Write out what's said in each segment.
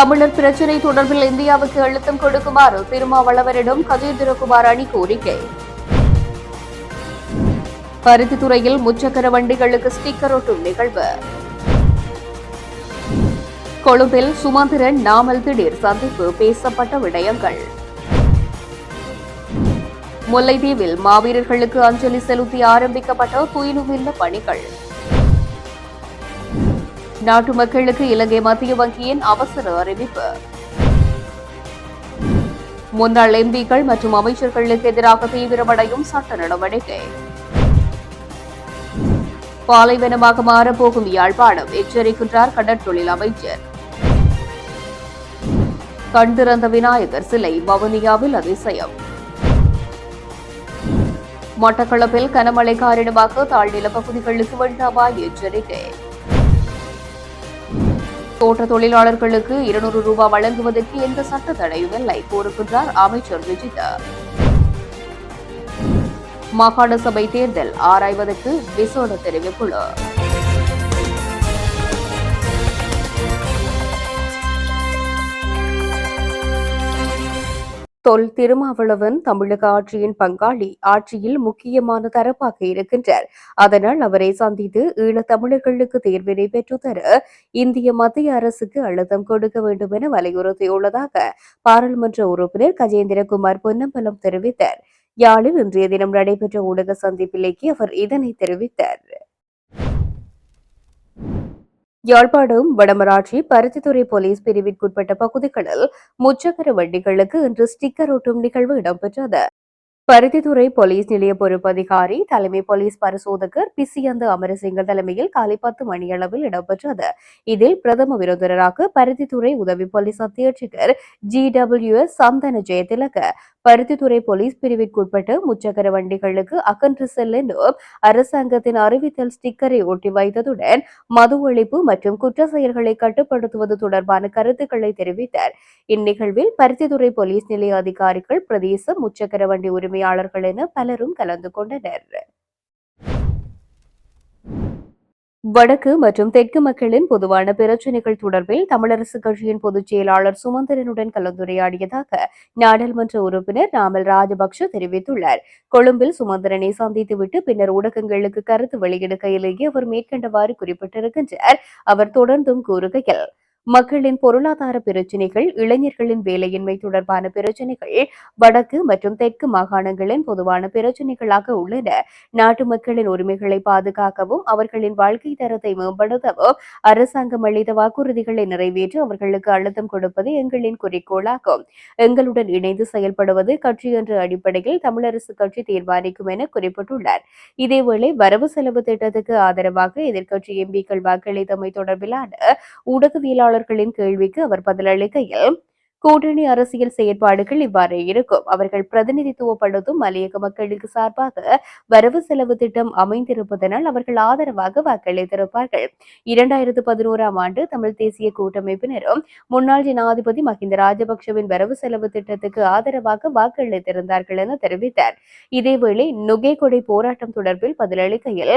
தமிழர் பிரச்சினை தொடர்பில் இந்தியாவுக்கு அழுத்தம் கொடுக்குமாறு திருமாவளவரிடம் கஜேந்திரகுமார் அணி கோரிக்கை. பருத்தித்துறையில் முச்சக்கர வண்டிகளுக்கு ஸ்டிக்கர் ஒட்டும் நிகழ்வு. கொழும்பில் சுமந்திரன் நாமல் திடீர் சந்திப்பு பேசப்பட்ட விடயங்கள். முல்லைத்தீவில் மாவீரர்களுக்கு அஞ்சலி செலுத்தி ஆரம்பிக்கப்பட்ட துயிலுமில்ல பணிகள். நாட்டு மக்களுக்கு இலங்கை மத்திய வங்கியின் அவசர அறிவிப்பு. முன்னாள் எம்பிக்கள் மற்றும் அமைச்சர்களுக்கு எதிராக தீவிரமடையும் சட்ட நடவடிக்கை. பாலைவனமாக மாறப்போகும் யாழ்ப்பாணம் எச்சரிக்கின்றார் கடற்தொழில் அமைச்சர். கண்டிறந்த விநாயகர் சிலை வவுனியாவில் அதிசயம். மட்டக்களப்பில் கனமழை காரணமாக தாழ்நில பகுதிகளுக்கு வெள்ள அபாய எச்சரிக்கை. தோட்ட தொழிலாளர்களுக்கு இருநூறு ரூபாய் வழங்குவதற்கு எந்த சட்ட தடையும் இல்லை கூறுகின்றார் அமைச்சர் விஜிதா. மாகாண சபை தேர்தல் ஆராய்வதற்கு விசோட தெரிவிப்புள்ளு தொல் திருமாவளவன் தமிழக ஆட்சியின் பங்காளி ஆட்சியில் முக்கியமான தரப்பாக இருக்கின்றார். அதனால் அவரை சந்தித்து ஈழத் தமிழர்களுக்கு தேர்வினை பெற்றுத்தர இந்திய மத்திய அரசுக்கு அழுத்தம் கொடுக்க வேண்டும் என வலியுறுத்தியுள்ளதாக பாராளுமன்ற உறுப்பினர் கஜேந்திரகுமார் பொன்னம்பலம் தெரிவித்தார். யாழில் இன்றைய தினம் நடைபெற்ற ஊடக சந்திப்பிலேயே அவர் இதனை தெரிவித்தார். யாழ்ப்பாணம் வடமராட்சி பருத்தித்துறை போலீஸ் பிரிவிற்குட்பட்ட பகுதிகளில் முச்சக்கர வண்டிகளுக்கு இன்று ஸ்டிக்கர் ஒட்டும் நிகழ்வு இடம்பெற்றது. பருத்தித்துறை போலீஸ் நிலைய பொறுப்பதிகாரி தலைமை போலீஸ் பரிசோதகர் பிசியந்த அமரசிங்க தலைமையில் காலை பத்து மணியளவில் இடம்பெற்றது. இதில் பிரதம விருந்தினராக பருத்தித்துறை உதவி போலீஸ் அத்தியட்சகர் ஜி டபிள்யூ எஸ் சந்தன ஜெயதிலக பருத்தித்துறை போலீஸ் பிரிவிற்குட்பட்ட முச்சக்கர வண்டிகளுக்கு அகன்று செல்லும் அரசாங்கத்தின் அறிவித்தல் ஸ்டிக்கரை ஒட்டி வைத்ததுடன் மது ஒழிப்பு மற்றும் குற்ற செயல்களை கட்டுப்படுத்துவது தொடர்பான கருத்துக்களை தெரிவித்தார். இந்நிகழ்வில் பருத்தித்துறை போலீஸ் நிலைய அதிகாரிகள் பிரதேச முச்சக்கர வண்டி உரிமையாளர்கள் என பலரும் கலந்து கொண்டனர். வடக்கு மற்றும் தெற்கு மக்களின் பொதுவான பிரச்சினைகள் தொடர்பில் தமிழரசு கட்சியின் பொதுச் செயலாளர் சுமந்திரனுடன் கலந்துரையாடியதாக நாடாளுமன்ற உறுப்பினர் நாமல் ராஜபக்ஷ தெரிவித்துள்ளார். கொழும்பில் சுமந்திரனை சந்தித்துவிட்டு பின்னர் ஊடகங்களுக்கு கருத்து வெளியிடுகையிலேயே அவர் மேற்கண்டவாறு குறிப்பிட்டிருக்கின்றார். அவர் தொடர்ந்தும் கூறுகையில் மக்களின் பொருளாதார பிரச்சினைகள் இளைஞர்களின் வேலையின்மை தொடர்பான பிரச்சினைகள் வடக்கு மற்றும் தெற்கு மாகாணங்களின் பொதுவான பிரச்சினைகளாக உள்ளன. நாட்டு மக்களின் உரிமைகளை பாதுகாக்கவும் அவர்களின் வாழ்க்கை தரத்தை மேம்படுத்தவும் அரசாங்கம் அளித்த வாக்குறுதிகளை நிறைவேற்ற அவர்களுக்கு அழுத்தம் கொடுப்பது எங்களின் குறிக்கோளாகும். எங்களுடன் இணைந்து செயல்படுவது கட்சி என்ற அடிப்படையில் தமிழரசு கட்சி தீர்மானிக்கும் என குறிப்பிட்டுள்ளார். இதேவேளை வரவு செலவு திட்டத்துக்கு ஆதரவாக எதிர்க்கட்சி எம்பிக்கள் வாக்களித்தமை தொடர்பிலான ஊடகவியலாளர் செய்தியாளர்களின் கேள்விக்கு அவர் பதிலளிக்கையில் கூட்டணி அரசியல் செயற்பாடுகள் இவ்வாறு இருக்கும். அவர்கள் பிரதிநிதித்துவப்படுத்தும் மலையக மக்களுக்கு சார்பாக வரவு செலவு திட்டம் அமைந்திருப்பதனால் அவர்கள் ஆதரவாக வாக்களித்திருப்பார்கள். இரண்டாயிரத்து பதினோராம் ஆண்டு தமிழ் தேசிய கூட்டமைப்பினரும் முன்னாள் ஜனாதிபதி மஹிந்த ராஜபக்சவின் வரவு செலவு திட்டத்துக்கு ஆதரவாக வாக்களித்திருந்தார்கள் என தெரிவித்தார். இதேவேளை நுகேகொடை போராட்டம் தொடர்பில் பதிலளிக்கையில்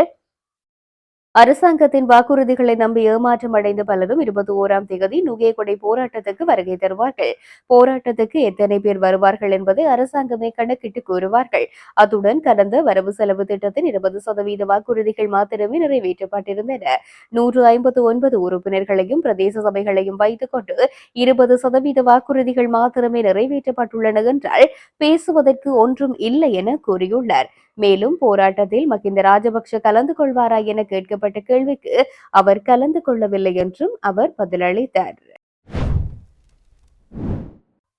அரசாங்கத்தின் வாக்குறுதிகளை நம்பி ஏமாற்றம் அடைந்த பலரும் இருபத்தி ஓராம் தேதி நுகேகொடை போராட்டத்துக்கு வருகை தருவார்கள். போராட்டத்துக்கு எத்தனை பேர் வருவார்கள் என்பதை அரசாங்கமே கணக்கிட்டு கூறுவார்கள். அத்துடன் கடந்த வரவு செலவு திட்டத்தின் இருபது சதவீத வாக்குறுதிகள் மாத்திரமே நிறைவேற்றப்பட்டிருந்தன. நூற்று ஐம்பத்து ஒன்பது உறுப்பினர்களையும் பிரதேச சபைகளையும் வைத்துக் கொண்டு இருபது சதவீத வாக்குறுதிகள் மாத்திரமே நிறைவேற்றப்பட்டுள்ளன என்றால் பேசுவதற்கு ஒன்றும் இல்லை என கூறியுள்ளார். மேலும் போராட்டத்தில் மகிந்த ராஜபக்ஷ கலந்து கொள்வாரா என கேட்கப்பட்ட கேள்விக்கு அவர் கலந்து கொள்ளவில்லை என்றும் அவர் பதிலளித்தார்.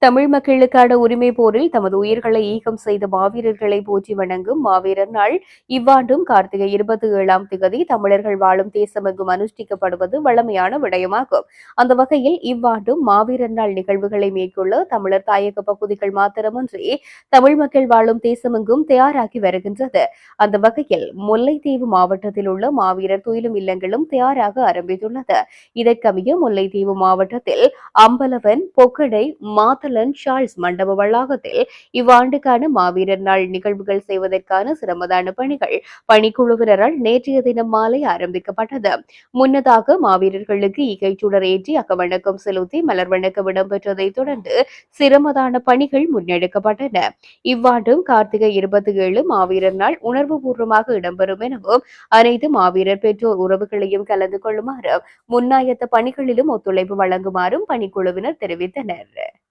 தமிழ் மக்களுக்கான உரிமை போரில் தமது உயிர்களை ஈகம் செய்த மாவீரர்களை போற்றி வணங்கும் மாவீரர் நாள். இவ்வாண்டும் கார்த்திகை இருபத்தி ஏழாம் திகதி தமிழர்கள் வாழும் தேசமெங்கும் அனுஷ்டிக்கப்படுவது வழமையான விடயமாகும். அந்த வகையில் இவ்வாண்டும் மாவீரர் நாள் நிகழ்வுகளை மேற்கொள்ள தமிழர் தாயக பகுதிகள் மாத்திரமன்றி தமிழ் மக்கள் வாழும் தேசமெங்கும் தயாராகி வருகின்றது. அந்த வகையில் முல்லைத்தீவு மாவட்டத்தில் உள்ள மாவீரர் துயிலும் இல்லங்களும் தயாராக ஆரம்பித்துள்ளது. இதற்கமைய முல்லைத்தீவு மாவட்டத்தில் அம்பலவன் பொக்கடை மாத்தள நெதர்லாந்து சார்ல்ஸ் மண்டப வளாகத்தில் இவ்வாண்டுக்கான மாவீரர் நாள் நிகழ்வுகள் செய்வதற்கான சிரமதான பணிகள் பணிக்குழுவினரால் நேற்றைய தினம் மாலை ஆரம்பிக்கப்பட்டது. முன்னதாக மாவீரர்களுக்கு இகைச்சுடர் ஏற்றி அகவணக்கம் செலுத்தி மலர் வணக்கம் இடம்பெற்றதைத் தொடர்ந்து சிரமதான பணிகள் முன்னெடுக்கப்பட்டன. இவ்வாண்டும் கார்த்திகை இருபத்தி ஏழு மாவீரர் நாள் உணர்வுபூர்வமாக இடம்பெறும் எனவும் அனைத்து மாவீரர் பெற்றோர் உறவுகளையும் கலந்து கொள்ளுமாறு முன்னாயத்த பணிகளிலும் ஒத்துழைப்பு வழங்குமாறும் பணிக்குழுவினர் தெரிவித்தனர்.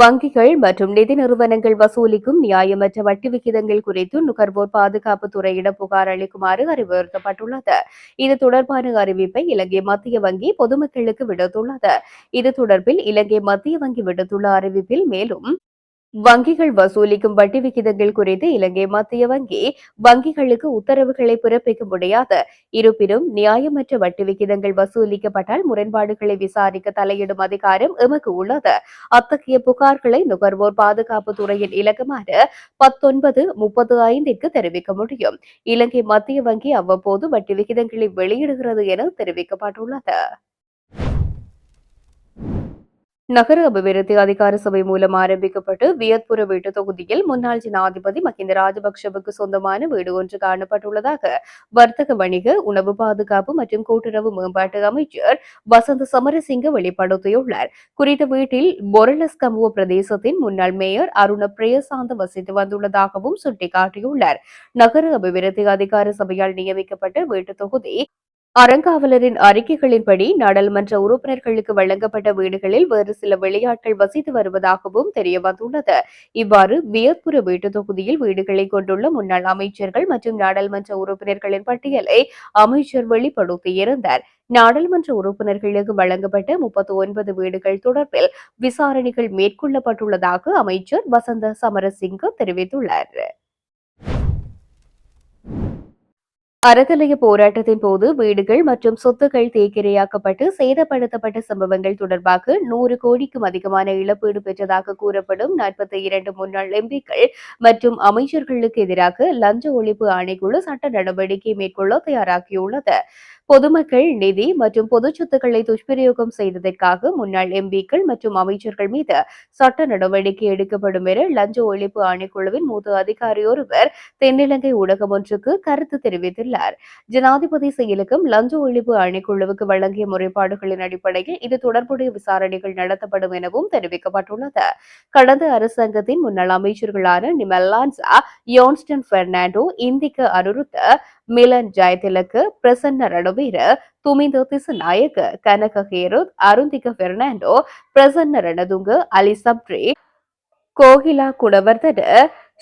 வங்கிகள் மற்றும் நிதி நிறுவனங்கள் வசூலிக்கும் நியாயமற்ற வட்டி விகிதங்கள் குறித்து நுகர்வோர் பாதுகாப்பு துறையிடம் புகார் அளிக்குமாறு அறிவுறுத்தப்பட்டுள்ளது. இது தொடர்பான அறிவிப்பை இலங்கை மத்திய வங்கி பொதுமக்களுக்கு விடுத்துள்ளது. இது தொடர்பில் இலங்கை மத்திய வங்கி விடுத்துள்ள அறிவிப்பில் மேலும் வங்கிகள் வசூலிக்கும் வட்டி விகிதங்கள் குறித்து இலங்கை மத்திய வங்கி வங்கிகளுக்கு உத்தரவுகளை பிறப்பிக்க முடியாது. இருப்பினும் நியாயமற்ற வட்டி விகிதங்கள் வசூலிக்கப்பட்டால் முரண்பாடுகளை விசாரிக்க தலையிடும் அதிகாரம் எமக்கு உள்ளது. அத்தகைய புகார்களை நுகர்வோர் பாதுகாப்பு துறையின் இலக்கமான பத்தொன்பது முப்பது ஐந்திற்கு தெரிவிக்க முடியும். இலங்கை மத்திய வங்கி அவ்வப்போது வட்டி விகிதங்களை வெளியிடுகிறது என தெரிவிக்கப்பட்டுள்ளது. நகர அபிவிருத்தி அதிகார சபை மூலம் ஆரம்பிக்கப்பட்டு வியத்புர வீட்டு தொகுதியில் முன்னாள் ஜனாதிபதி மஹிந்த ராஜபக்சவுக்கு சொந்தமான வீடு ஒன்று காணப்பட்டுள்ளதாக வர்த்தக வணிக உணவு பாதுகாப்பு மற்றும் கூட்டுறவு மேம்பாட்டு அமைச்சர் வசந்த சமரசிங்க வெளிப்படுத்தியுள்ளார். குறித்த வீட்டில் பொரலஸ் கமுவ பிரதேசத்தின் முன்னாள் மேயர் அருண பிரியசாந்த வசித்து வந்துள்ளதாகவும் சுட்டிக்காட்டியுள்ளார். நகர அபிவிருத்தி அதிகார சபையால் நியமிக்கப்பட்ட வீட்டு தொகுதி அறங்காவலரின் அறிக்கைகளின்படி நாடாளுமன்ற உறுப்பினர்களுக்கு வழங்கப்பட்ட வீடுகளில் வேறு சில வெளியாட்கள் வசித்து வருவதாகவும் தெரியவந்துள்ளது இவ்வாறு வியர்புர வீட்டு தொகுதியில் வீடுகளை கொண்டுள்ள முன்னாள் அமைச்சர்கள் மற்றும் நாடாளுமன்ற உறுப்பினர்களின் பட்டியலை அமைச்சர் வெளிப்படுத்தியிருந்தார். நாடாளுமன்ற உறுப்பினர்களுக்கு வழங்கப்பட்ட முப்பத்தி ஒன்பது வீடுகள் தொடர்பில் விசாரணைகள் மேற்கொள்ளப்பட்டுள்ளதாக அமைச்சர் வசந்த சமரசிங்க தெரிவித்துள்ளார். அறநிலைய போராட்டத்தின் போது வீடுகள் மற்றும் சொத்துக்கள் தேக்கிரையாக்கப்பட்டு சேதப்படுத்தப்பட்ட சம்பவங்கள் தொடர்பாக நூறு கோடிக்கும் அதிகமான இழப்பீடு பெற்றதாக கூறப்படும் நாற்பத்தி இரண்டு முன்னாள் எம்பிக்கள் மற்றும் அமைச்சர்களுக்கு எதிராக லஞ்ச ஒழிப்பு ஆணைக்குழு சட்ட நடவடிக்கை மேற்கொள்ள தயாராகியுள்ளது. பொதுமக்கள் நிதி மற்றும் பொது சொத்துக்களை துஷ்பிரயோகம் செய்ததற்காக முன்னாள் எம்பிக்கள் மற்றும் அமைச்சர்கள் மீது சட்ட நடவடிக்கை எடுக்கப்படும் என லஞ்ச ஒழிப்பு ஆணைக்குழுவின் மூத்த அதிகாரி ஒருவர் தென்னிலங்கை ஊடகம் ஒன்றுக்கு கருத்து தெரிவித்துள்ளார். ஜனாதிபதி செயலுக்கும் லஞ்ச ஒழிப்பு ஆணைக்குழுவுக்கு வழங்கிய முறைப்பாடுகளின் அடிப்படையில் இது தொடர்புடைய விசாரணைகள் நடத்தப்படும் எனவும் தெரிவிக்கப்பட்டுள்ளது. கடந்த அரசாங்கத்தின் முன்னாள் அமைச்சர்களான Nimal Lanza Johnston Fernando Indika Anuruddha Milan Jayathilaka Prasanna Ranaweera Duminda Dissanayake Kanaka Herath Arundika Fernando Prasanna Ranatunga Ali Sabry Kokila Gunawardena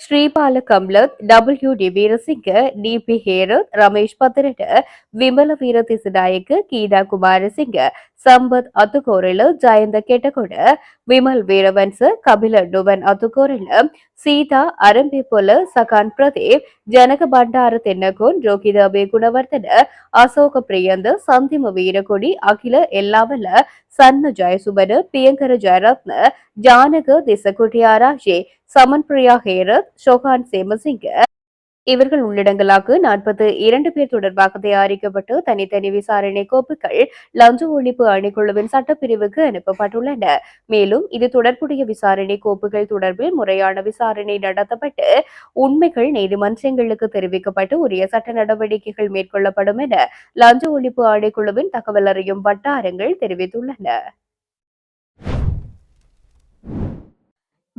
Sripala Gamlath W D Weerasinghe D P Herath Ramesh Pathirana Vimalaweera Dissanayake ಕೀನಾ ಕುಮಾರಸಿಂಗ Sampath அத்துக்கோரில் Jayanta கெட்டகொட Vimal Weerawansa Kapila டுவன் அத்துக்கோரில் Sita அரம்பிபுல Sahan Pradeep Janaka Bandara Tennakoon Rohitha பே குணவர்தன அசோக பிரியந்த சந்திம வீரகொடி அகில எல்லாவல சன்ன ஜெயசுபன பிரியங்கர ஜெயரத்ன ஜானக திசகுட்டியாராஷே சமன் பிரியா ஹேரத் ஷோகான் சேமசிங்க இவர்கள் உள்ளடங்கலாக நாற்பது இரண்டு பேர் தொடர்பாக தயாரிக்கப்பட்டு தனித்தனி விசாரணை கோப்புகள் லஞ்ச ஒழிப்பு அணிக்குழுவின் சட்டப்பிரிவுக்கு அனுப்பப்பட்டுள்ளன. மேலும் இது தொடர்புடைய விசாரணை கோப்புகள் தொடர்பில் முறையான விசாரணை நடத்தப்பட்டு உண்மைகள் நீதிமன்றங்களுக்கு தெரிவிக்கப்பட்டு உரிய சட்ட நடவடிக்கைகள் மேற்கொள்ளப்படும் என லஞ்ச ஒழிப்பு ஆணைக்குழுவின் தகவல் அறியும் வட்டாரங்கள் தெரிவித்துள்ளன.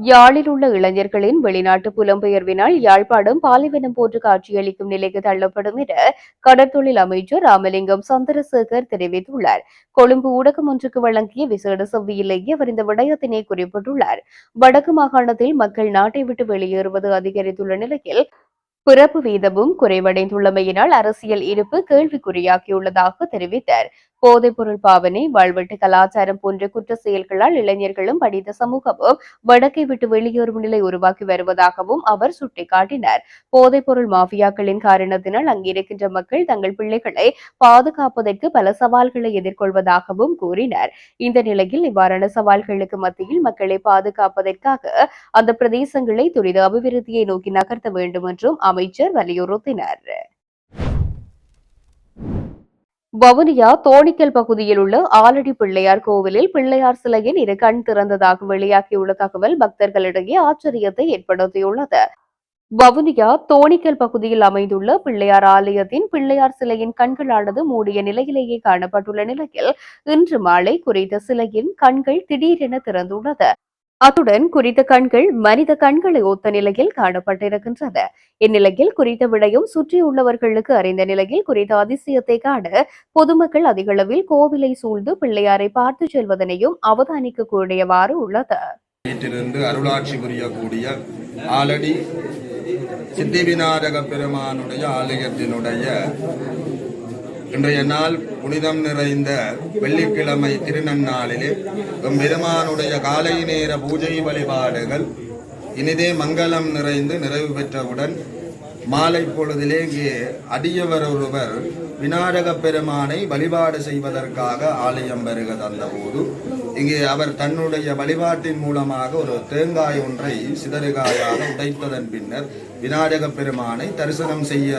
யாழில் உள்ள இளைஞர்களின் வெளிநாட்டு புலம்பெயர்வினால் யாழ்ப்பாணம் பாலைவனம் போன்று காட்சியளிக்கும் நிலைக்கு தள்ளப்படும் என கடற்தொழில் அமைச்சர் ராமலிங்கம் சந்திரசேகர் தெரிவித்துள்ளார். கொழும்பு ஊடகம் ஒன்றுக்கு வழங்கிய விசேட செவ்வியிலேயே அவர் இந்த விடயத்தினை குறிப்பிட்டுள்ளார். வடக்கு மாகாணத்தில் மக்கள் நாட்டை விட்டு வெளியேறுவது அதிகரித்துள்ள நிலையில் பிறப்பு வீதமும் குறைவடைந்துள்ளமையினால் அரசியல் இருப்பு கேள்விக்குறியாகியுள்ளதாக தெரிவித்தார். போதைப்பொருள் பாவனை வாழ்வெட்டு கலாச்சாரம் போன்ற குற்ற செயல்களால் இளைஞர்களும் படித்த சமூகமும் வடக்கை விட்டு வெளியேறும் நிலை உருவாக்கி வருவதாகவும் அவர் சுட்டிக்காட்டினார். போதைப்பொருள் மாஃபியாக்களின் காரணத்தினால் அங்கிருக்கின்ற மக்கள் தங்கள் பிள்ளைகளை பாதுகாப்பதற்கு பல சவால்களை எதிர்கொள்வதாகவும் கூறினார். இந்த நிலையில் இவ்வாறான சவால்களுக்கு மத்தியில் மக்களை பாதுகாப்பதற்காக அந்த பிரதேசங்களை துரித அபிவிருத்தியை நோக்கி நகர்த்த வேண்டும் என்றும் அமைச்சர் வலியுறுத்தினர். வவுனியா தோணிக்கல் பகுதியில் உள்ள ஆலடி பிள்ளையார் கோவிலில் பிள்ளையார் சிலையின் இரு கண் திறந்ததாக வெளியாகியுள்ள தகவல் பக்தர்களிடையே ஆச்சரியத்தை ஏற்படுத்தியுள்ளது. வவுனியா தோணிக்கல் பகுதியில் அமைந்துள்ள பிள்ளையார் ஆலயத்தின் பிள்ளையார் சிலையின் கண்களானது மூடிய நிலையிலேயே காணப்பட்டுள்ள நிலையில் இன்று மாலை குறித்த சிலையின் கண்கள் திடீரென திறந்துள்ளது. அத்துடன் குறித்த கண்கள் மனித கண்களை ஒத்த நிலையில் காணப்பட்டிருக்கின்றது இந்நிலையில் குறித்த விடயம் சுற்றியுள்ளவர்களுக்கு அறிந்த நிலையில் குறித்த அதிசயத்தை காண பொதுமக்கள் அதிகளவில் கோவிலை சூழ்ந்து பிள்ளையாரை பார்த்து செல்வதனையும் அவதானிக்க கூடியவாறு உள்ளது. வீட்டிலிருந்து அருளாட்சி புரியக்கூடிய ஆலடி சித்திவிநாயக பெருமானுடைய ஆலயத்தினுடைய இன்றைய நாள் புனிதம் நிறைந்த வெள்ளிக்கிழமை திருநன்னாளிலே எம் பெருமானுடைய காலை நேர பூஜை வழிபாடுகள் இனிதே மங்களம் நிறைந்து நிறைவு பெற்றவுடன் மாலை பொழுதிலே இங்கே அடியவர் ஒருவர் விநாயக பெருமானை வழிபாடு செய்வதற்காக ஆலயம் வருக தந்தபோது இங்கே அவர் தன்னுடைய வழிபாட்டின் மூலமாக ஒரு தேங்காய் ஒன்றை சிதறுகாயாக உடைத்ததன் பின்னர் விநாயக பெருமானை தரிசனம் செய்ய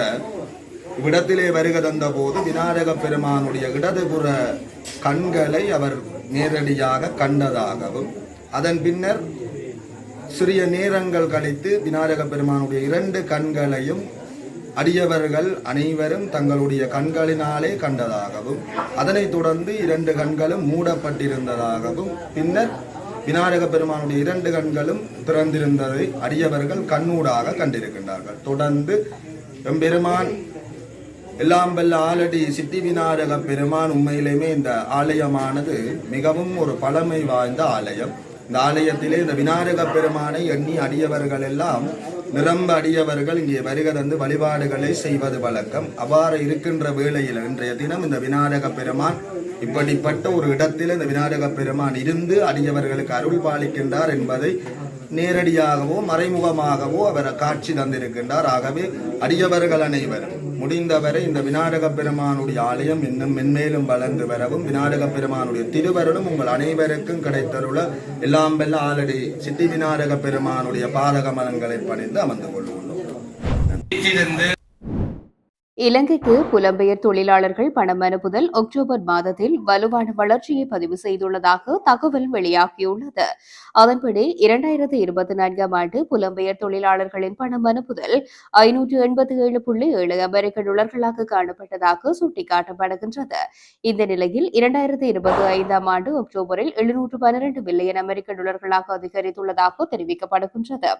இவ்விடத்திலே வருக தந்தபோது விநாயக பெருமானுடைய இடதுபுற கண்களை அவர் நேரடியாக கண்டதாகவும் அதன் பின்னர் சிறிய நேரங்கள் கழித்து விநாயக பெருமானுடைய இரண்டு கண்களையும் அடியவர்கள் அனைவரும் தங்களுடைய கண்களினாலே கண்டதாகவும் அதனைத் தொடர்ந்து இரண்டு கண்களும் மூடப்பட்டிருந்ததாகவும் பின்னர் விநாயக பெருமானுடைய இரண்டு கண்களும் திறந்திருந்ததை அடியவர்கள் கண்ணூடாக கண்டிருக்கின்றார்கள். தொடர்ந்து எம்பெருமான் எல்லாம் வல்ல ஆலடி சித்தி விநாயக பெருமான் உண்மையிலுமே இந்த ஆலயமானது மிகவும் ஒரு பழமை வாய்ந்த ஆலயம். இந்த ஆலயத்திலே இந்த விநாயக பெருமானை எண்ணி அடியவர்கள் எல்லாம் நிரம்ப அடியவர்கள் இங்கே வருக தந்து வழிபாடுகளை செய்வது வழக்கம். அவ்வாறு இருக்கின்ற வேளையில் இன்றைய தினம் இந்த விநாயக பெருமான் இப்படிப்பட்ட ஒரு இடத்தில் இந்த விநாயக பெருமான் இருந்து அடியவர்களுக்கு அருள் பாலிக்கின்றார் என்பதை நேரடியாகவோ மறைமுகமாகவோ அவர் காட்சி தந்திருக்கின்றார். ஆகவே அடியவர்கள் அனைவரும் முடிந்தவரை இந்த விநாயக பெருமானுடைய ஆலயம் இன்னும் மென்மேலும் வளர்ந்து வரவும் விநாயக பெருமானுடைய திருவருளும் உங்கள் அனைவருக்கும் கிடைத்தருள எல்லாம் வெல்ல ஆலடி சித்தி விநாயக பெருமானுடைய பாதக மலங்களை பணிந்து அமர்ந்து கொள்வோம். இலங்கைக்கு புலம்பெயர் தொழிலாளர்கள் பணம் அனுப்புதல் அக்டோபர் மாதத்தில் வலுவான வளர்ச்சியை பதிவு செய்துள்ளதாக தகவல் வெளியாகியுள்ளது. அதன்படி இரண்டாயிரத்தி இருபத்தி நான்காம் ஆண்டு புலம்பெயர் தொழிலாளர்களின் பணம் அனுப்புதல் ஐநூற்று எண்பத்தி ஏழு புள்ளி ஏழு அமெரிக்க டாலர்களாக காணப்பட்டதாக சுட்டிக்காட்டப்படுகின்றது. இந்த நிலையில் இரண்டாயிரத்தி இருபத்தி ஐந்தாம் ஆண்டு அக்டோபரில் எழுநூற்று பன்னிரண்டு பில்லியன் அமெரிக்க டாலர்களாக அதிகரித்துள்ளதாக தெரிவிக்கப்படுகின்றது.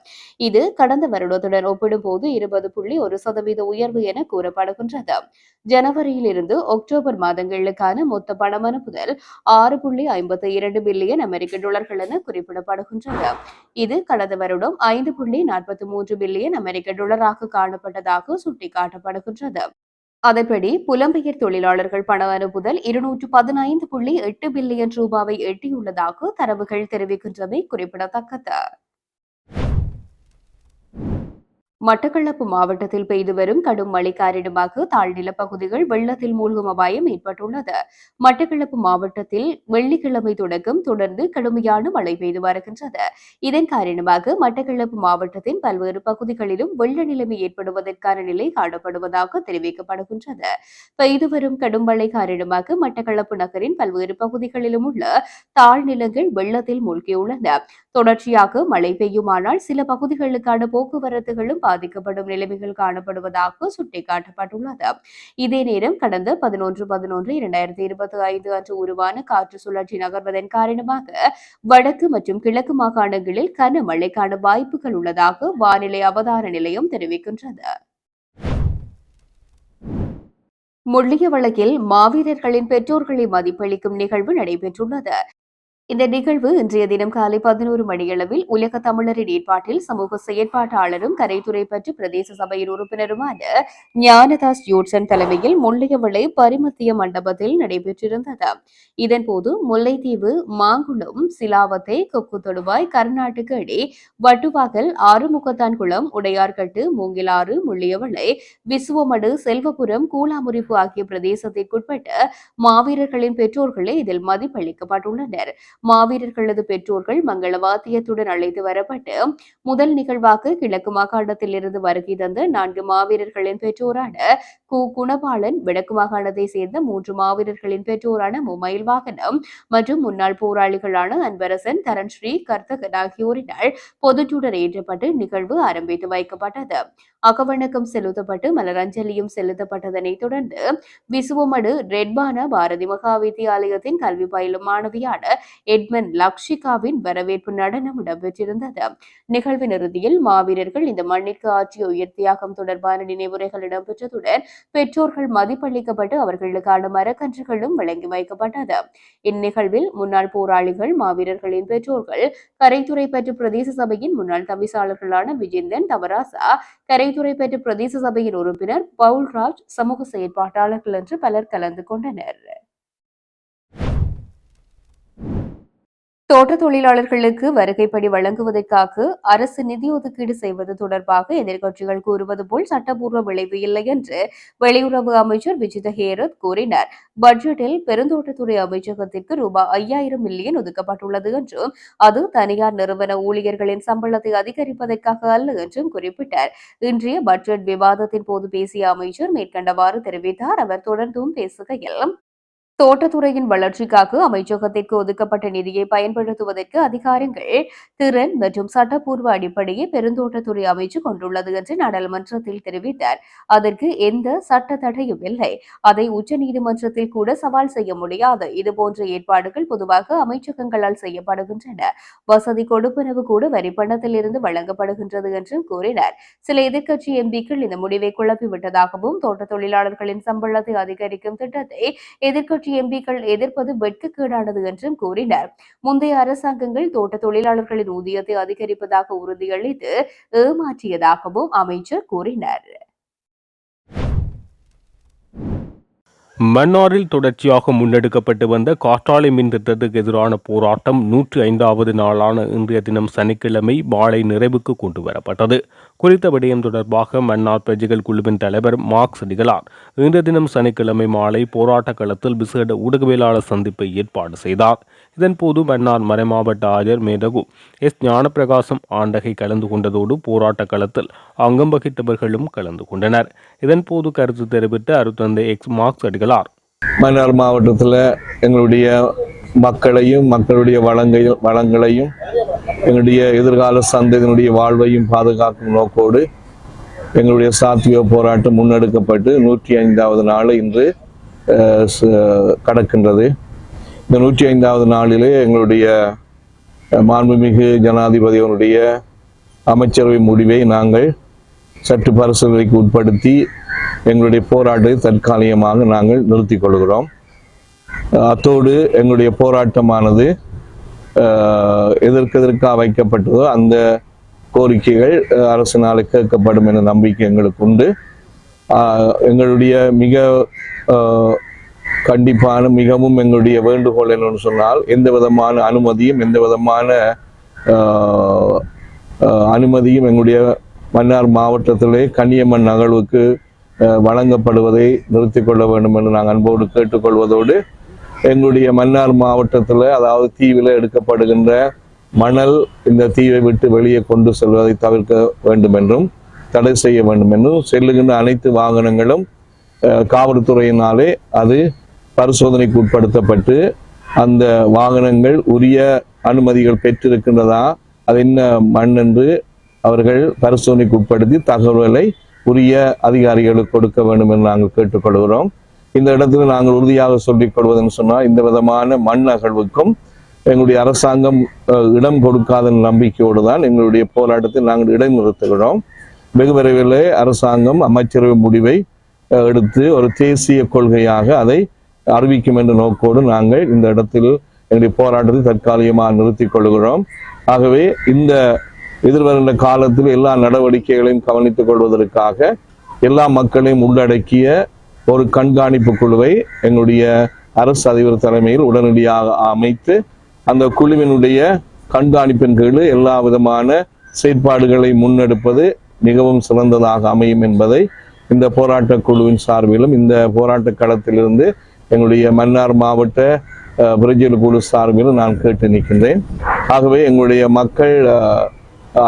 இது கடந்த வருடத்துடன் ஒப்பிடும்போது இருபது புள்ளி ஒரு சதவீத உயர்வு என கூறப்படுகிறது கூறப்படுகின்றது ஜனவரியில் இருந்து அக்டோபர் மாதங்களுக்கான மொத்த பணம் அனுப்புதல் ஆறு புள்ளி ஐம்பத்தி இரண்டு பில்லியன் அமெரிக்க டாலர்கள் என குறிப்பிடப்படுகின்றது. இது கடந்த வருடம் ஐந்து புள்ளி நாற்பத்தி மூன்று பில்லியன் அமெரிக்க டாலராக காணப்பட்டதாக சுட்டிக்காட்டப்படுகின்றது. அதன்படி புலம்பெயர் தொழிலாளர்கள் பண அனுப்புதல் இருநூற்று பதினைந்து புள்ளி எட்டு பில்லியன் ரூபாவை எட்டியுள்ளதாக தரவுகள் தெரிவிக்கின்றமை குறிப்பிடத்தக்கது. மட்டக்களப்பு மாவட்டத்தில் பெய்து வரும் கடும் மழை காரணமாக தாழ்நில பகுதிகள் வெள்ளத்தில் மூழ்கும் அபாயம் ஏற்பட்டுள்ளது. மட்டக்களப்பு மாவட்டத்தில் வெள்ளிக்கிழமை தொடக்கம் தொடர்ந்து கடுமையான மழை பெய்து வருகின்றது. இதன் காரணமாக மட்டக்களப்பு மாவட்டத்தின் பல்வேறு பகுதிகளிலும் வெள்ள நிலைமை ஏற்படுவதற்கான நிலை காணப்படுவதாக தெரிவிக்கப்படுகின்றது. பெய்து வரும் கடும் மழை காரணமாக மட்டக்களப்பு நகரின் பல்வேறு பகுதிகளிலும் உள்ள தாழ்நிலங்கள் வெள்ளத்தில் மூழ்கியுள்ளன. தொடர்ச்சியாக மழை பெய்யுமானால் சில பகுதிகளுக்கான போக்குவரத்துகளும் பாதிக்கப்படும் நிலைமைகள் காணப்படுவதாக சுட்டிக்காட்டப்பட்டுள்ளது. இதே நேரம் கடந்த பதினொன்று பதினொன்று இரண்டாயிரத்தி இருபத்தி ஐந்து அன்று உருவான காற்று சுழற்சி நகர்வதன் காரணமாக வடக்கு மற்றும் கிழக்கு மாகாணங்களில் கனமழைக்கான வாய்ப்புகள் உள்ளதாக வானிலை அவதார நிலையம் தெரிவிக்கின்றது. முள்ளிய வழக்கில் மாவீரர்களின் பெற்றோர்களை மதிப்பளிக்கும் நிகழ்வு நடைபெற்றுள்ளது. இந்த நிகழ்வு இன்றைய தினம் காலை பதினோரு மணியளவில் உலக தமிழரின் ஏற்பாட்டில் சமூக செயற்பாட்டாளரும் கரைத்துறை பற்றி பிரதேச சபையின் உறுப்பினருமான ஞானதாஸ் ஜோட்சன் தலைமையில் முள்ளியவளை பரிமத்திய மண்டபத்தில் நடைபெற்றிருந்தது. இதன்போது முல்லைத்தீவு மாங்குளம் சிலாவத்தை கொக்கு தொடுவாய் கர்நாடக அடி வட்டுவாகல் ஆறுமுகத்தான்குளம் உடையார்கட்டு மூங்கிலாறு முள்ளியவளை விசுவமடு செல்வபுரம் கூலாமுறிப்பு ஆகிய பிரதேசத்திற்குட்பட்ட மாவீரர்களின் பெற்றோர்களே இதில் மதிப்பளிக்கப்பட்டுள்ளனர். மாவீரர்களது பெற்றோர்கள் மங்கள வாத்தியத்துடன் அழைத்து வரப்பட்டு முதல் நிகழ்வாக கிழக்கு மாகாணத்திலிருந்து வருகை தந்த நான்கு மாவீரர்களின் பெற்றோரான கு. குணபாலன் வடக்கு மாகாணத்தை சேர்ந்த மூன்று மாவீரர்களின் பெற்றோரான முமைல் வாகனம் மற்றும் முன்னாள் போராளிகளான அன்பரசன் தரன்ஸ்ரீ கர்த்தகன் ஆகியோரினால் பொதுச்சுடர் ஏற்றப்பட்டு நிகழ்வு ஆரம்பித்து வைக்கப்பட்டது. அகவணக்கம் செலுத்தப்பட்டு மலரஞ்சலியும் செலுத்தப்பட்டதனைத் தொடர்ந்து விசுவமடு ரெட்பான பாரதி மகா வித்தியாலயத்தின் கல்வி பயிலும் மாணவியான எட்மன் லக்ஷிகாவின் வரவேற்பு நடனம் இடம்பெற்றிருந்தது. நிகழ்வின் இறுதியில் மாவீரர்கள் இந்த மண்ணிற்கு ஆற்றிய உயிர் தியாகம் தொடர்பான நினைவுரைகள் இடம்பெற்றதுடன் பெற்றோர்கள் மதிப்பளிக்கப்பட்டு அவர்களுக்கான மரக்கன்றுகளும் வழங்கி வைக்கப்பட்டது. இந்நிகழ்வில் முன்னாள் போராளிகள் மாவீரர்களின் பெற்றோர்கள் கரைத்துறை பெற்று பிரதேச சபையின் முன்னாள் தவிசாளர்களான விஜேந்தன் தவராசா கரைத்துறை பெற்று பிரதேச சபையின் உறுப்பினர் பவுல்ராஜ் சமூக செயற்பாட்டாளர்கள் என்று பலர் கலந்து கொண்டனர். தோட்ட தொழிலாளர்களுக்கு வருகைப்படி வழங்குவதற்காக அரசு நிதி ஒதுக்கீடு செய்வது தொடர்பாக எதிர்க்கட்சிகள் கூறுவது போல் சட்டப்பூர்வ விளைவு இல்லை என்று வெளியுறவு அமைச்சர் விஜித ஹேரத் கூறினார். பட்ஜெட்டில் பெருந்தோட்டத்துறை அமைச்சகத்திற்கு ரூபாய் ஐயாயிரம் மில்லியன் ஒதுக்கப்பட்டுள்ளது என்றும் அது தனியார் நிறுவன ஊழியர்களின் சம்பளத்தை அதிகரிப்பதற்காக அல்ல என்றும் குறிப்பிட்டார். இன்றைய பட்ஜெட் விவாதத்தின் போது பேசிய அமைச்சர் மேற்கண்டவாறு தெரிவித்தார். அவர் தொடர்ந்தும் பேசுகையில் தோட்டத்துறையின் வளர்ச்சிக்காக அமைச்சகத்திற்கு ஒதுக்கப்பட்ட நிதியை பயன்படுத்துவதற்கு அதிகாரங்கள் திறன் மற்றும் சட்டப்பூர்வ அடிப்படையை பெருந்தோட்டத்துறை அமைச்சு கொண்டுள்ளது என்று நாடாளுமன்றத்தில் தெரிவித்தார். அதற்கு எந்த சட்ட தடையும் இல்லை. அதை உச்சநீதிமன்றத்தில் கூட சவால் செய்ய முடியாது. இதுபோன்ற ஏற்பாடுகள் பொதுவாக அமைச்சகங்களால் செய்யப்படுகின்றன. வசதி கொடுப்பனவு கூட வரிப்பணத்தில் இருந்து வழங்கப்படுகின்றது என்றும் கூறினார். சில எதிர்க்கட்சி எம்பிக்கள் இந்த முடிவை குழப்பிவிட்டதாகவும் தோட்ட தொழிலாளர்களின் சம்பளத்தை அதிகரிக்கும் திட்டத்தை எதிர்க்கட்சி எம்பிக்கள் எதிர்ப்பது வெட்கக்கேடானது என்றும் கூறினர். முந்தைய அரசாங்கங்கள் தோட்ட தொழிலாளர்களின் ஊதியத்தை அதிகரிப்பதாக உறுதியளித்து ஏமாற்றியதாகவும் அமைச்சர் கூறினார். மன்னாரில் தொடர்ச்சியாக முன்னெடுக்கப்பட்டு வந்த காற்றாலை மின் திட்டத்துக்கு எதிரான போராட்டம் நூற்றி ஐந்தாவது நாளான இன்றைய தினம் சனிக்கிழமை மாலை நிறைவுக்கு கொண்டு வரப்பட்டது. குறித்த விடயம் தொடர்பாக மன்னார் பிரஜைகள் குழுவின் தலைவர் மார்க்ஸ் அடிகளார் இன்றைய தினம் சனிக்கிழமை மாலை போராட்ட களத்தில் விசேட ஊடகவியலாளர் சந்திப்பை ஏற்பாடு செய்தார். இதன்போது மன்னார் மறைமாவட்ட ஆயர் மேதகு எஸ். ஞானப்பிரகாசம் ஆண்டகை கலந்து கொண்டதோடு போராட்ட களத்தில் அங்கம் வகித்தவர்களும் கலந்து கொண்டனர். இதன் போது கருத்து தெரிவித்த அருத்தந்தை எக்ஸ் மார்க்ஸ் அடிகளார். மன்னார் மாவட்டத்தில் எங்களுடைய மக்களையும் மக்களுடைய வளங்கையும் வளங்களையும் எங்களுடைய எதிர்கால சந்ததியினுடைய வாழ்வையும் பாதுகாக்கும் நோக்கோடு எங்களுடைய சாத்திய போராட்டம் முன்னெடுக்கப்பட்டு நூற்றி ஐந்தாவது நாள் இன்று கடக்கின்றது. இந்த நூற்றி ஐந்தாவது நாளிலே எங்களுடைய மாண்புமிகு மாண்புமிகு ஜனாதிபதியினுடைய அமைச்சரவை முடிவை நாங்கள் சற்று பரிசோதனைக்கு உட்படுத்தி எங்களுடைய போராட்டத்தை தற்காலிகமாக நாங்கள் நிறுத்திக் கொள்கிறோம். அத்தோடு எங்களுடைய போராட்டமானது எதற்கெதற்காக வைக்கப்பட்டதோ அந்த கோரிக்கைகள் அரசினால் கேட்கப்படும் என்ற நம்பிக்கை எங்களுக்கு உண்டு. எங்களுடைய மிக கண்டிப்பான மிகவும் எங்களுடைய வேண்டுகோள் என்னன்னு சொன்னால் எந்த விதமான அனுமதியும் எந்த விதமான அனுமதியும் எங்களுடைய மன்னார் மாவட்டத்திலே கன்னியம்மன் நகழ்வுக்கு வழங்கப்படுவதை நிறுத்தி கொள்ள வேண்டும் என்று நாங்கள் அன்போடு கேட்டுக்கொள்வதோடு எங்களுடைய மன்னார் மாவட்டத்தில் அதாவது தீவில் எடுக்கப்படுகின்ற மணல் இந்த தீவை விட்டு வெளியே கொண்டு செல்வதை தவிர்க்க வேண்டும் என்றும் தடை செய்ய வேண்டும் என்றும் செல்லுகின்ற அனைத்து வாகனங்களும் காவல்துறையினாலே அது பரிசோதனைக்கு உட்படுத்தப்பட்டு அந்த வாகனங்கள் உரிய அனுமதிகள் பெற்றிருக்கின்றதா அது என்ன மண் என்று அவர்கள் பரிசோதனைக்கு உட்படுத்தி தகவல்களை உரிய அதிகாரிகளுக்கு கொடுக்க வேண்டும் என்று நாங்கள் கேட்டுக்கொள்கிறோம். இந்த இடத்துல நாங்கள் உறுதியாக சொல்லிக் கொள்வதுன்னு சொன்னால் இந்த விதமான மண் அகழ்வுக்கும் எங்களுடைய அரசாங்கம் இடம் கொடுக்காத நம்பிக்கையோடு தான் எங்களுடைய போராட்டத்தை நாங்கள் இடைநிறுத்துகிறோம். வெகு விரைவிலே அரசாங்கம் அமைச்சரவை முடிவை எடுத்து ஒரு தேசிய கொள்கையாக அதை அறிவிக்கும் என்ற நோக்கோடு நாங்கள் இந்த இடத்தில் எங்களுடைய போராட்டத்தை தற்காலிகமாக நிறுத்திக் கொள்கிறோம். ஆகவே இந்த எதிர்வருகின்ற காலத்தில் எல்லா நடவடிக்கைகளையும் கவனித்துக் கொள்வதற்காக எல்லா மக்களையும் உள்ளடக்கிய ஒரு கண்காணிப்பு குழுவை எங்களுடைய அரசு அதிபர் தலைமையில் உடனடியாக அமைத்து அந்த குழுவினுடைய கண்காணிப்பின் கீழ் எல்லா விதமான செயற்பாடுகளை முன்னெடுப்பது மிகவும் சிறந்ததாக அமையும் என்பதை இந்த போராட்ட குழுவின் சார்பிலும் இந்த போராட்ட களத்திலிருந்து எங்களுடைய மன்னார் மாவட்ட அஹ், பிரஜில் குழு சார்பிலும் நான் கேட்டு நிற்கின்றேன். ஆகவே எங்களுடைய மக்கள்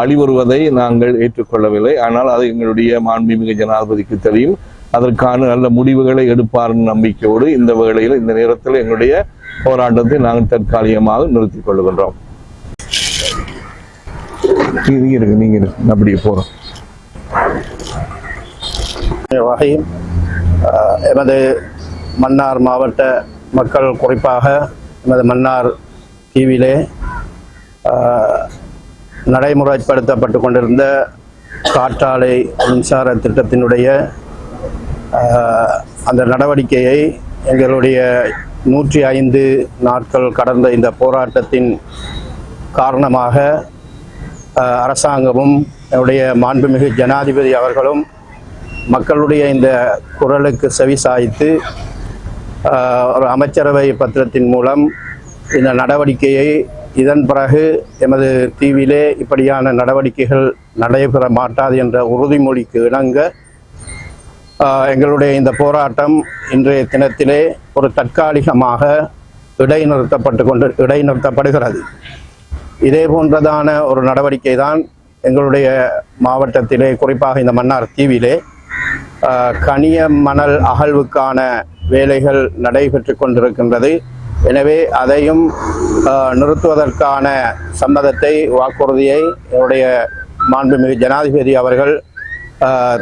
அழிவருவதை அழிவுறுவதை நாங்கள் ஏற்றுக்கொள்ளவில்லை. ஆனால் அது எங்களுடைய மாண்புமிகு ஜனாதிபதிக்கு தெரியும். அதற்கான நல்ல முடிவுகளை எடுப்பார் நம்பிக்கையோடு இந்த வேளையில் இந்த நேரத்தில் எங்களுடைய போராட்டத்தை நாங்கள் தற்காலிகமாக நிறுத்திக் கொள்ளுகின்றோம் நீங்க இருக்கு நீங்க இருக்கு அப்படியே போறோம். வகையில் எமது மன்னார் மாவட்ட மக்கள் குறிப்பாக எமது மன்னார் தீவிலே நடைமுறைப்படுத்தப்பட்டு கொண்டிருந்த காற்றாலை மின்சார திட்டத்தினுடைய அந்த நடவடிக்கையை எங்களுடைய நூற்றி ஐந்து நாட்கள் கடந்த இந்த போராட்டத்தின் காரணமாக அரசாங்கமும் என்னுடைய மாண்புமிகு ஜனாதிபதி அவர்களும் மக்களுடைய இந்த குரலுக்கு செவி சாய்த்து ஒரு அமைச்சரவை பத்திரத்தின் மூலம் இந்த நடவடிக்கையை இதன் பிறகு எமது தீவிலே இப்படியான நடவடிக்கைகள் நடைபெற மாட்டாது என்ற உறுதிமொழிக்கு இணங்க எங்களுடைய இந்த போராட்டம் இன்றைய தினத்திலே ஒரு தற்காலிகமாக இடைநிறுத்தப்பட்டு கொண்டு இடைநிறுத்தப்படுகிறது இதே போன்றதான ஒரு நடவடிக்கை தான் எங்களுடைய மாவட்டத்திலே குறிப்பாக இந்த மன்னார் தீவிலே கனிய மணல் அகழ்வுக்கான வேலைகள் நடைபெற்று கொண்டிருக்கின்றது. எனவே அதையும் நிறுத்துவதற்கான சம்மதத்தை வாக்குறுதியை என்னுடைய மாண்புமிகு ஜனாதிபதி அவர்கள்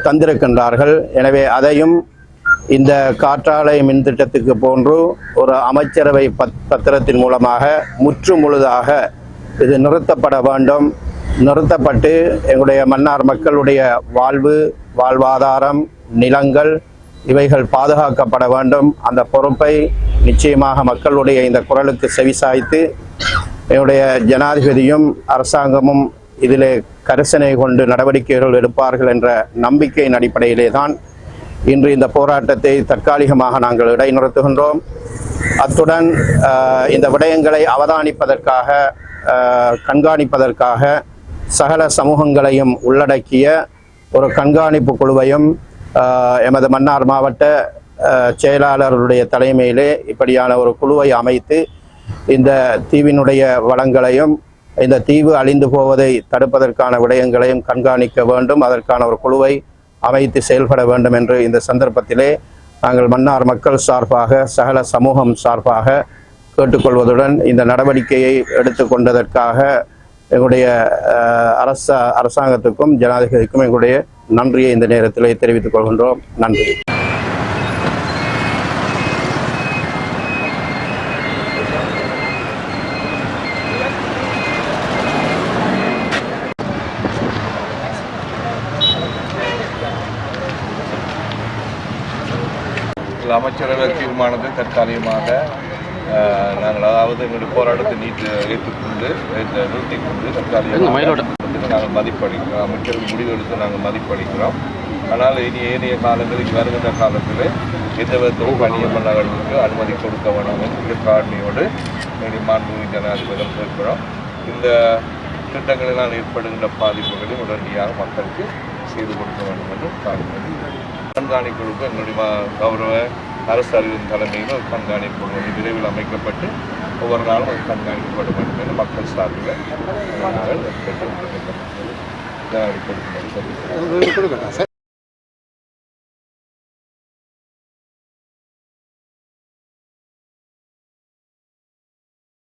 தந்திருக்கின்றார்கள். எனவே அதையும் இந்த காற்றாலை மின் திட்டத்துக்கு போன்று ஒரு அமைச்சரவை பத் பத்திரத்தின் மூலமாக முற்று முழுதாக இது நிறுத்தப்பட வேண்டும். நிறுத்தப்பட்டு எங்களுடைய மன்னார் மக்களுடைய வாழ்வு வாழ்வாதாரம் நிலங்கள் இவைகள் பாதுகாக்கப்பட வேண்டும். அந்த பொறுப்பை நிச்சயமாக மக்களுடைய இந்த குரலுக்கு செவிசாய்த்து என்னுடைய ஜனாதிபதியும் அரசாங்கமும் இதிலே கரிசனை கொண்டு நடவடிக்கைகள் எடுப்பார்கள் என்ற நம்பிக்கையின் அடிப்படையிலே தான் இன்று இந்த போராட்டத்தை தற்காலிகமாக நாங்கள் இடைநிறுத்துகின்றோம். அத்துடன் இந்த விடயங்களை அவதானிப்பதற்காக கண்காணிப்பதற்காக சகல சமூகங்களையும் உள்ளடக்கிய ஒரு கண்காணிப்பு குழுவையும் எமது மன்னார் மாவட்ட செயலாளருடைய தலைமையிலே இப்படியான ஒரு குழுவை அமைத்து இந்த தீவினுடைய வளங்களையும் இந்த தீவு அழிந்து போவதை தடுப்பதற்கான விடயங்களையும் கண்காணிக்க வேண்டும். அதற்கான ஒரு குழுவை அமைத்து செயல்பட வேண்டும் என்று இந்த சந்தர்ப்பத்திலே நாங்கள் மன்னார் மக்கள் சார்பாக சகல சமூகம் சார்பாக கேட்டுக்கொள்வதுடன் இந்த நடவடிக்கையை எடுத்துக்கொண்டதற்காக எங்களுடைய அரச அரசாங்கத்துக்கும் ஜனாதிபதிக்கும் எங்களுடைய நன்றியை இந்த நேரத்திலே தெரிவித்துக் கொள்கின்றோம். நன்றி. அமைச்சரவை தீர்மானத்தை தற்காலிகமாக நாங்கள் அதாவது எங்களுடைய போராட்டத்தை நீட்டு ஏற்றுக்கொண்டு இந்த நிறுத்தி கொண்டு தற்காலிகமாக நாங்கள் மதிப்பளிக்கிறோம். அமைச்சர்கள் முடிவெடுத்து நாங்கள் மதிப்பளிக்கிறோம். ஆனால் இனி ஏனைய காலங்களில் வருகின்ற காலத்தில் எந்த விதத்திலும் பணிய மன்னர்களுக்கு அனுமதி கொடுக்க வேண்டாம் என்ற காரணியோடு மாண்புமிகு ஜனாதிபதியம் கேட்கிறோம். இந்த திட்டங்களினால் ஏற்படுகின்ற பாதிப்புகளை உடனடியாக மக்களுக்கு செய்து கொடுக்க வேண்டும் என்று காண்கிறது கண்காணிப்புகளுக்கு எங்களுடைய கௌரவ அரசு அறிவின் தலைமையில் ஒரு கண்காணிப்பு விரைவில் அமைக்கப்பட்டு ஒவ்வொரு நாளும் அது கண்காணிக்கப்பட வேண்டும் என்று மக்கள் சார்பில் நாங்கள் கேட்டுக்கொண்டிருக்கிறோம். இதை